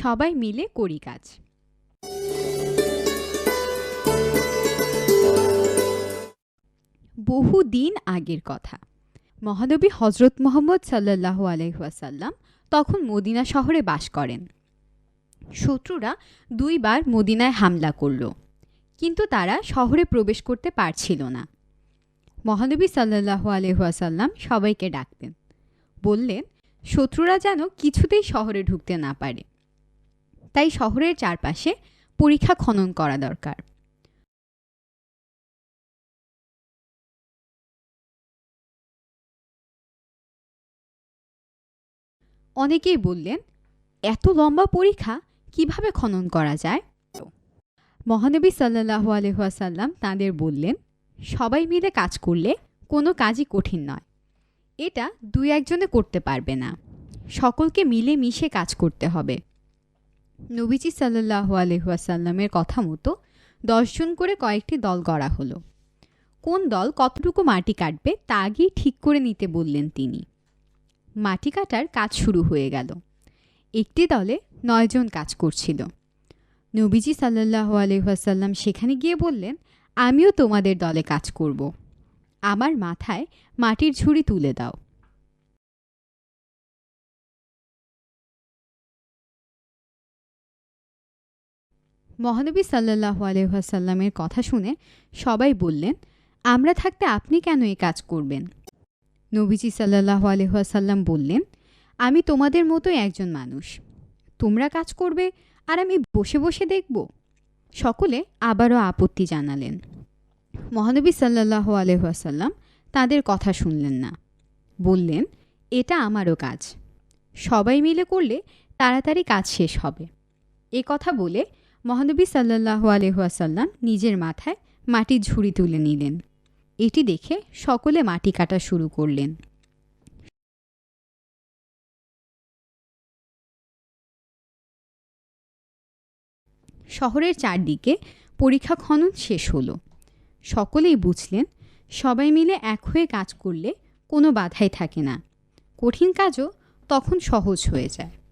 সবাই মিলে করি কাজ। বহু দিন আগের কথা। মহানবী হজরত মোহাম্মদ সাল্লাহ আলহাসাল্লাম তখন মদিনা শহরে বাস করেন। শত্রুরা দুইবার মদিনায় হামলা করল, কিন্তু তারা শহরে প্রবেশ করতে পারছিল না। মহানবী সাল্লাহ আলহাসাল্লাম সবাইকে ডাকতেন, বললেন, শত্রুরা যেন কিছুতেই শহরে ঢুকতে না পারে। তাই শহরের চারপাশে পরীক্ষা খনন করা দরকার। অনেকেই বললেন, এত লম্বা পরীক্ষা কীভাবে খনন করা যায়? মহানবী সাল্লাহু আলহাসাল্লাম তাঁদের বললেন, সবাই মিলে কাজ করলে কোনো কাজই কঠিন নয়। এটা দুই একজনে করতে পারবে না। সকলকে মিলে মিশে কাজ করতে হবে। নবীজি সাল্লাহ আলহাসাল্লামের কথা মতো দশজন করে কয়েকটি দল গড়া হলো। কোন দল কতটুকু মাটি কাটবে তা আগেই ঠিক করে নিতে বললেন তিনি। মাটি কাটার কাজ শুরু হয়ে গেল। একটি দলে নয়জন কাজ করছিল। নবীজি সাল্লাহ আলহাসাল্লাম সেখানে গিয়ে বললেন, আমিও তোমাদের দলে কাজ করব। আমার মাথায় মাটির ঝুড়ি তুলে দাও। মহানবী সাল্লাহ আলহাসাল্লামের কথা শুনে সবাই বললেন, আমরা থাকতে আপনি কেন এই কাজ করবেন? নবীজি সাল্লাহ আলহাসাল্লাম বললেন, আমি তোমাদের মতোই একজন মানুষ। তোমরা কাজ করবে আর আমি বসে বসে দেখব। সকলে আবারও আপত্তি জানালেন। মহানবী সাল্লাহ আলহাসাল্লাম তাদের কথা শুনলেন না। বললেন, এটা আমারও কাজ। সবাই মিলে করলে তাড়াতাড়ি কাজ শেষ হবে। এ কথা বলে মহানবী সাল্লাহ আলহাসাল্লাম নিজের মাথায় মাটির ঝুড়ি তুলে নিলেন। এটি দেখে সকলে মাটি কাটা শুরু করলেন। শহরের চারদিকে পরীক্ষা খনন শেষ হলো। সকলেই বুঝলেন, সবাই মিলে এক হয়ে কাজ করলে কোনো বাধাই থাকে না। কঠিন কাজও তখন সহজ হয়ে যায়।